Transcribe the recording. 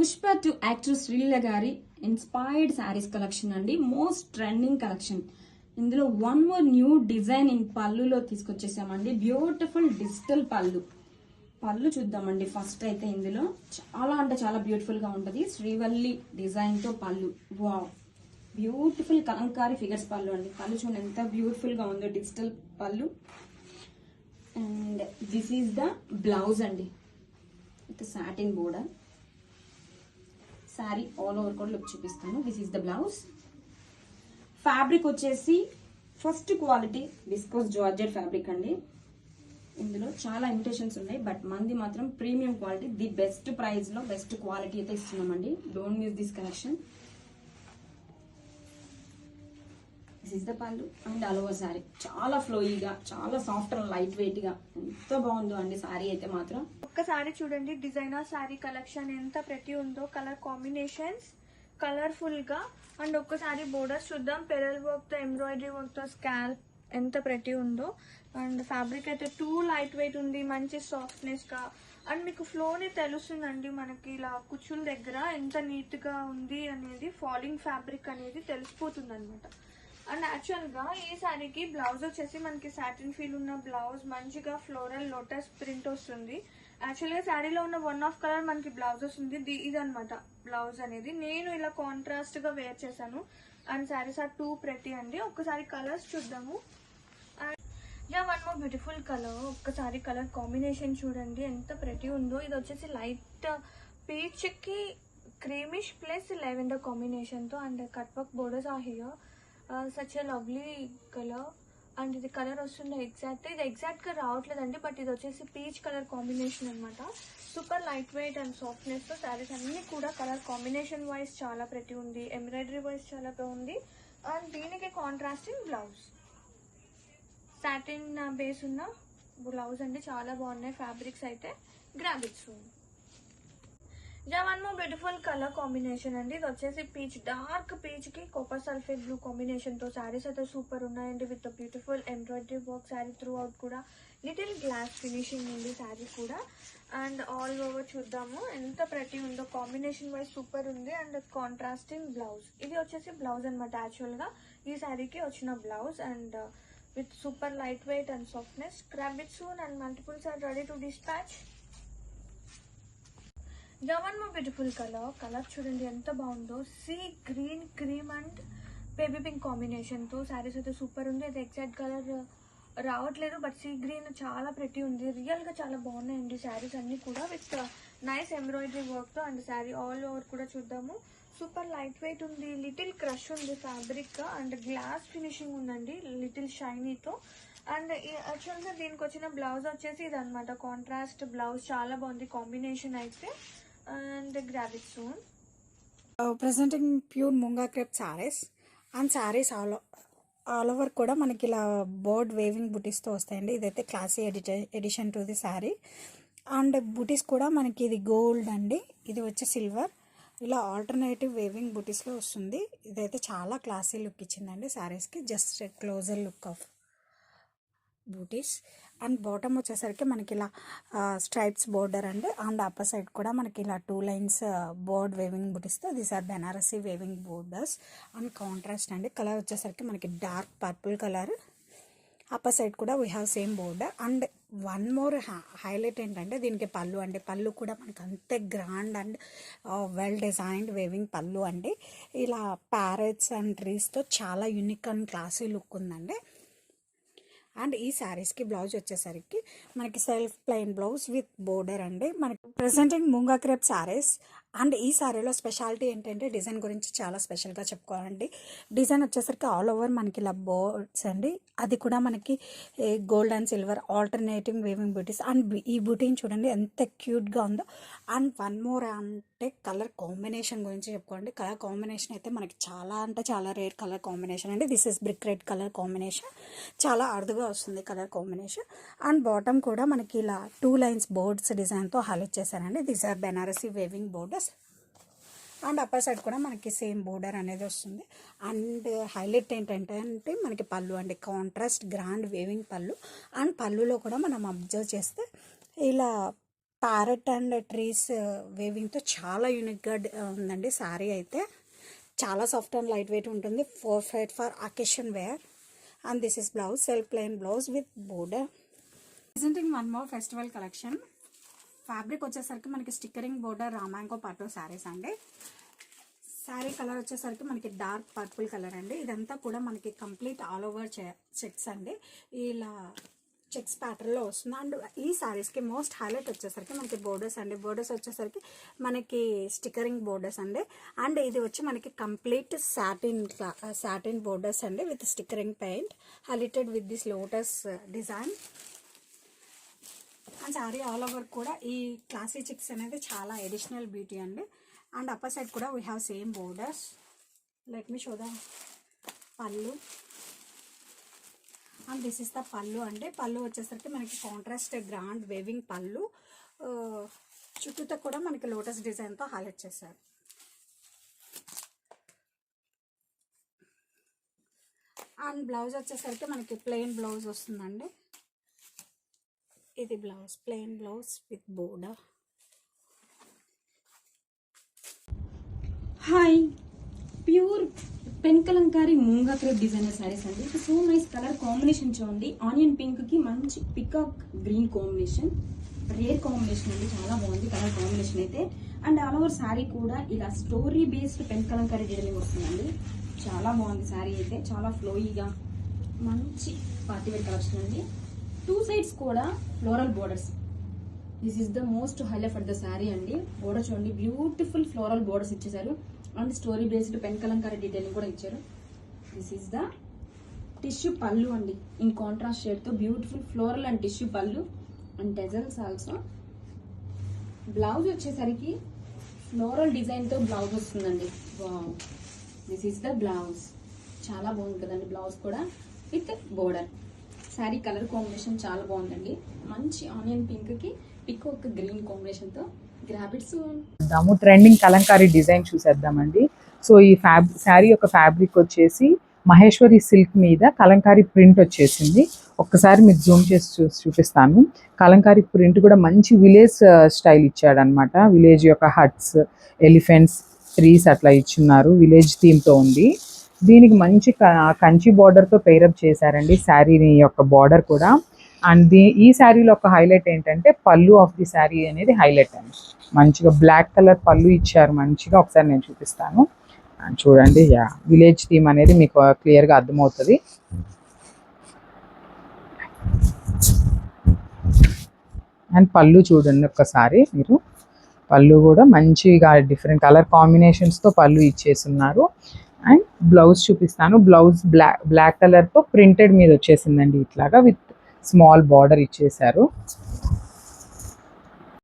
Pushpa to actor Sreeleela గారి inspired saris collection అండి. Most trending collection ఇందులో one more new design in పళ్ళులో తీసుకొచ్చేసామండి. బ్యూటిఫుల్ డిజిటల్ పళ్ళు. పళ్ళు చూద్దామండి ఫస్ట్ అయితే ఇందులో. చాలా అంటే చాలా బ్యూటిఫుల్గా ఉంటుంది. శ్రీవల్లి డిజైన్తో పళ్ళు. వావ్ బ్యూటిఫుల్ కలంకారీ ఫిగర్స్ పళ్ళు అండి. పళ్ళు చూడండి ఎంత బ్యూటిఫుల్గా ఉందో డిజిటల్ పళ్ళు. And this is the blouse అండి. With satin border sari all over కూడా లుక్ చూపిస్తాను. This is the blouse fabric వచ్చేసి first quality viscose georgette fabric అండి. ఇందులో చాలా ఇమిటేషన్స్ ఉన్నాయి బట్ మంది మాత్రం ప్రీమియం క్వాలిటీ ది బెస్ట్ ప్రైస్లో బెస్ట్ క్వాలిటీ అయితే ఇస్తున్నామండి. Don't miss this collection this is the పళ్ళు అండ్ అలవో శారీ చాలా ఫ్లోయిగా చాలా సాఫ్ట్ అండ్ లైట్ వెయిట్గా ఎంత బాగుందో అండి శారీ అయితే మాత్రం. ఒక్కసారి చూడండి. డిజైనర్ శారీ కలెక్షన్ ఎంత ప్రతి ఉందో కలర్ కాంబినేషన్స్ కలర్ఫుల్గా అండ్ ఒక్కసారి బోర్డర్స్ చూద్దాం. పెరల్ వర్క్తో ఎంబ్రాయిడరీ వర్క్తో స్కాల్ప్ ఎంత ప్రతి ఉందో. అండ్ ఫ్యాబ్రిక్ అయితే టూ లైట్ వెయిట్ ఉంది మంచి సాఫ్ట్నెస్గా అండ్ మీకు ఫ్లోనే తెలుస్తుందండి మనకి ఇలా కుచ్చుల దగ్గర ఎంత నీట్గా ఉంది అనేది ఫాలింగ్ ఫ్యాబ్రిక్ అనేది తెలిసిపోతుంది అనమాట అండ్ యాక్చువల్గా ఈ శారీకి బ్లౌజ్ వచ్చేసి మనకి సాటిన్ ఫీల్ ఉన్న బ్లౌజ్ మంచిగా ఫ్లోరల్ లోటస్ ప్రింట్ వస్తుంది. యాక్చువల్గా శారీలో ఉన్న వన్ ఆఫ్ కలర్ మనకి బ్లౌజ్ వస్తుంది. ఇదనమాట బ్లౌజ్ అనేది. నేను ఇలా కాంట్రాస్ట్గా వేర్ చేశాను. అండ్ శారీస్ ఆర్ టూ ప్రతి అండి. ఒక్కసారి కలర్స్ చూద్దాము. Yeah one more beautiful colour ఒక్కసారి కలర్ కాంబినేషన్ చూడండి. ఎంత ప్రతి ఉందో. ఇది వచ్చేసి లైట్ పీచ్ uh, కి క్రీమిష్ ప్లస్ లెవెండర్ కాంబినేషన్తో. అండ్ కట్ వర్క్ బోర్డర్స్ ఆ here such a lovely colour and ఇది కలర్ వస్తుంది ఎగ్జాక్ట్ ఇది ఎగ్జాక్ట్గా రావట్లేదండి బట్ ఇది వచ్చేసి పీచ్ కలర్ కాంబినేషన్ అన్నమాట. సూపర్ లైట్ వెయిట్ అండ్ సాఫ్ట్నెస్తో శారీస్ అన్ని కూడా కలర్ కాంబినేషన్ వైజ్ చాలా ప్రతి ఉంది ఎంబ్రాయిడరీ వైజ్ చాలా బాగుంది. అండ్ దీనికి కాంట్రాస్టింగ్ బ్లౌజ్ సాటిన్ బేస్ ఉన్న బ్లౌజ్ అండి చాలా బాగున్నాయి ఫ్యాబ్రిక్స్ అయితే. గ్రాబిక్స్ జవన్మో బ్యూటిఫుల్ కలర్ కాంబినేషన్ అండి. ఇది వచ్చేసి పీచ్ డార్క్ పీచ్కి కోపర్ సల్ఫేట్ బ్లూ కాంబినేషన్తో శారీస్ అయితే సూపర్ ఉన్నాయండి. With beautiful embroidery work sari throughout కూడా. లిటిల్ గ్లాస్ ఫినిషింగ్ ఉంది శారీ కూడా. అండ్ ఆల్ ఓవర్ చూద్దాము. ఎంత ప్రతి ఉందో కాంబినేషన్ వైజ్ సూపర్ ఉంది. అండ్ కాంట్రాస్టింగ్ బ్లౌజ్ ఇది వచ్చేసి బ్లౌజ్ అనమాట యాక్చువల్గా. ఈ శారీకి వచ్చిన blouse and with super light weight and softness crab soon and multiples are ready to dispatch జవన్ more beautiful colour colour చూడండి ఎంత బాగుందో. Sea green cream and baby pink కాంబినేషన్తో శారీస్ అయితే సూపర్ ఉంది. అది ఎగ్జాక్ట్ కలర్ రావట్లేదు బట్ సీ గ్రీన్ చాలా ప్రతి ఉంది. రియల్గా చాలా బాగున్నాయండి శారీస్ అన్ని కూడా విత్ నైస్ ఎంబ్రాయిడరీ వర్క్తో అండ్ శారీ ఆల్ ఓవర్ కూడా చూద్దాము. సూపర్ లైట్ వెయిట్ ఉంది లిటిల్ క్రష్ ఉంది ఫ్యాబ్రిక్ అండ్ గ్లాస్ ఫినిషింగ్ ఉందండి లిటిల్ షైనీతో అండ్ యాక్చువల్గా దీనికి వచ్చిన బ్లౌజ్ వచ్చేసి ఇది అనమాట కాంట్రాస్ట్ బ్లౌజ్ చాలా బాగుంది కాంబినేషన్ అయితే. And soon. Uh, presenting pure moonga crepe sarees. And sarees all all over కూడా మనకి ఇలా బోర్డ్ వేవింగ్ బుటీస్తో వస్తాయండి ఇదైతే classy ఎడిట edition to the saree and bootis కూడా మనకి ఇది గోల్డ్ అండి ఇది వచ్చి సిల్వర్ ఇలా ఆల్టర్నేటివ్ వేవింగ్ బుటీస్లో వస్తుంది ఇదైతే చాలా క్లాసీ లుక్ ఇచ్చిందండి శారీస్కి just closer look of buttis. And bottom వచ్చేసరికి మనకి ఇలా స్ట్రైప్స్ బోర్డర్ అండి అండ్ అప్పర్ సైడ్ కూడా మనకి ఇలా two lines board weaving బూటీస్తో these are Banarasi weaving borders. And contrast అండి కలర్ వచ్చేసరికి మనకి dark purple colour. Upper side కూడా we have same border. And one more highlight ఏంటంటే దీనికి పళ్ళు అండి. పళ్ళు కూడా మనకి అంతే grand and well designed weaving pallu అండి. ఇలా ప్యారెట్స్ అండ్ ట్రీస్తో చాలా యూనిక్ అండ్ క్లాసీ లుక్ ఉందండి. అండ్ ఈ శారీస్కి బ్లౌజ్ వచ్చేసరికి మనకి self plain blouse with border అండి. మనకి presenting moonga crepe sarees and ఈ శారీలో స్పెషాలిటీ ఏంటంటే డిజైన్ గురించి చాలా స్పెషల్గా చెప్పుకోవాలండి. డిజైన్ వచ్చేసరికి ఆల్ ఓవర్ మనకి ఇలా బోర్డ్స్ అండి. అది కూడా మనకి gold and silver alternative weaving bootis. And ఈ బ్యూటీని చూడండి ఎంత క్యూట్గా ఉందో. అండ్ వన్ మోర్ అంటే కలర్ కాంబినేషన్ గురించి చెప్పుకోండి. కలర్ కాంబినేషన్ అయితే మనకి చాలా అంటే చాలా రేర్ కలర్ కాంబినేషన్ అండి. This is brick red colour combination. చాలా అరుదుగా వస్తుంది కలర్ కాంబినేషన్. అండ్ బాటమ్ కూడా మనకి ఇలా టూ లైన్స్ బోర్డ్స్ డిజైన్తో హైలైట్ చేశారండి. This are Banarasi weaving border. And upper side కూడా మనకి సేమ్ బోర్డర్ అనేది వస్తుంది. అండ్ హైలైట్ ఏంటంటే అంటే మనకి పళ్ళు అండి. Contrast grand weaving pallu. And పళ్ళులో కూడా మనం అబ్జర్వ్ చేస్తే ఇలా ప్యారెట్ అండ్ ట్రీస్ వేవింగ్తో చాలా యూనిక్గా ఉందండి శారీ అయితే. చాలా సాఫ్ట్ అండ్ లైట్ వెయిట్ ఉంటుంది. Perfect for occasion wear and this is blouse self plain blouse with border presenting one more festival collection fabric వచ్చేసరికి మనకి స్టిక్కరింగ్ బోర్డర్ రామాంగో పట్టు శారీస్ అండి. శారీ కలర్ వచ్చేసరికి మనకి డార్క్ పర్పుల్ కలర్ అండి. ఇదంతా కూడా మనకి కంప్లీట్ ఆల్ ఓవర్ చెక్స్ అండి. ఇలా చెక్స్ ప్యాటర్న్లో వస్తుంది. అండ్ ఈ శారీస్కి మోస్ట్ హైలైట్ వచ్చేసరికి మనకి బోర్డర్స్ అండి. బోర్డర్స్ వచ్చేసరికి మనకి స్టిక్కరింగ్ బోర్డర్స్ అండి. అండ్ ఇది వచ్చి మనకి కంప్లీట్ సాటిన్ సాటిన్ బోర్డర్స్ అండి with stickering paint highlighted with this lotus design. And saree all over కూడా ఈ క్లాసీ చిక్స్ అనేది చాలా ఎడిషనల్ బ్యూటీ అండి. అండ్ అప్పర్ సైడ్ కూడా we have same borders let me show the pallu. And this is the pallu అండి. పళ్ళు వచ్చేసరికి మనకి కాంట్రాస్ట్ గ్రాండ్ వేవింగ్ పళ్ళు. చుట్టూతో కూడా మనకి లోటస్ డిజైన్తో హైలైట్ చేశారు. అండ్ బ్లౌజ్ వచ్చేసరికి మనకి ప్లెయిన్ బ్లౌజ్ వస్తుందండి. ఇది blouse plain blouse with border hi. Pure pen Kalamkari moonga crepe designer sarees అండి. సో నైస్ కలర్ కాంబినేషన్ చూడండి. ఆనియన్ పింక్కి మంచి peacock green combination. Rare combination అండి. చాలా బాగుంది కలర్ కాంబినేషన్ అయితే. అండ్ ఆల్ ఓవర్ శారీ కూడా ఇలా story based pen Kalamkari designing వస్తుందండి. చాలా బాగుంది శారీ అయితే. చాలా ఫ్లోయిగా మంచి పార్టీ వేర్ కలెక్షన్ అండి. టూ సైడ్స్ కూడా floral borders. This is the most highlight for the saree అండి. బోర్డర్ చూడండి బ్యూటిఫుల్ ఫ్లోరల్ బోర్డర్స్ ఇచ్చేసారు and story based pen Kalamkari detailing కూడా ఇచ్చారు. This is the tissue pallu అండి. In contrast షేడ్తో beautiful floral and tissue pallu. And tassels also blouse వచ్చేసరికి floral డిజైన్తో blouse వస్తుందండి. This is the blouse చాలా బాగుంది కదండి బ్లౌజ్ కూడా. With border saree colour combination చాలా బాగుందండి. మంచి ఆనియన్ పింక్కి పిక్ గ్రీన్ కాంబినేషన్తో గ్రాబిట్స్ దాము ట్రెండింగ్ కలంకారీ డిజైన్ చూసేద్దామండి. సో ఈ ఫ్యాబ్ శారీ యొక్క ఫ్యాబ్రిక్ వచ్చేసి మహేశ్వరి సిల్క్ మీద కలంకారీ ప్రింట్ వచ్చేసింది. ఒక్కసారి మీకు జూమ్ చేసి చూ చూపిస్తాను. కలంకారీ ప్రింట్ కూడా మంచి విలేజ్ స్టైల్ ఇచ్చాడనమాట విలేజ్ యొక్క హట్స్ ఎలిఫెంట్స్ ట్రీస్ అట్లా ఇచ్చున్నారు. విలేజ్ థీమ్తో ఉంది. దీనికి మంచి కంచి బార్డర్తో పేరప్ చేశారండి శారీ యొక్క బార్డర్ కూడా. అండ్ దీ ఈ శారీలో ఒక హైలైట్ ఏంటంటే పళ్ళు ఆఫ్ ది శారీ అనేది హైలైట్ అండి. మంచిగా బ్లాక్ కలర్ పళ్ళు ఇచ్చారు మంచిగా ఒకసారి నేను చూపిస్తాను. అండ్ చూడండి యా విలేజ్ థీమ్ అనేది మీకు uh, క్లియర్గా అర్థమవుతుంది. అండ్ పళ్ళు చూడండి ఒక్కసారి మీరు. పళ్ళు కూడా మంచిగా డిఫరెంట్ కలర్ కాంబినేషన్స్తో పళ్ళు ఇచ్చేస్తున్నారు అండ్ బ్లౌజ్ చూపిస్తాను. బ్లౌజ్ బ్లాక్ బ్లాక్ కలర్తో ప్రింటెడ్ మీద వచ్చేసిందండి ఇట్లాగా విత్ స్మాల్ బార్డర్ ఇచ్చేసారు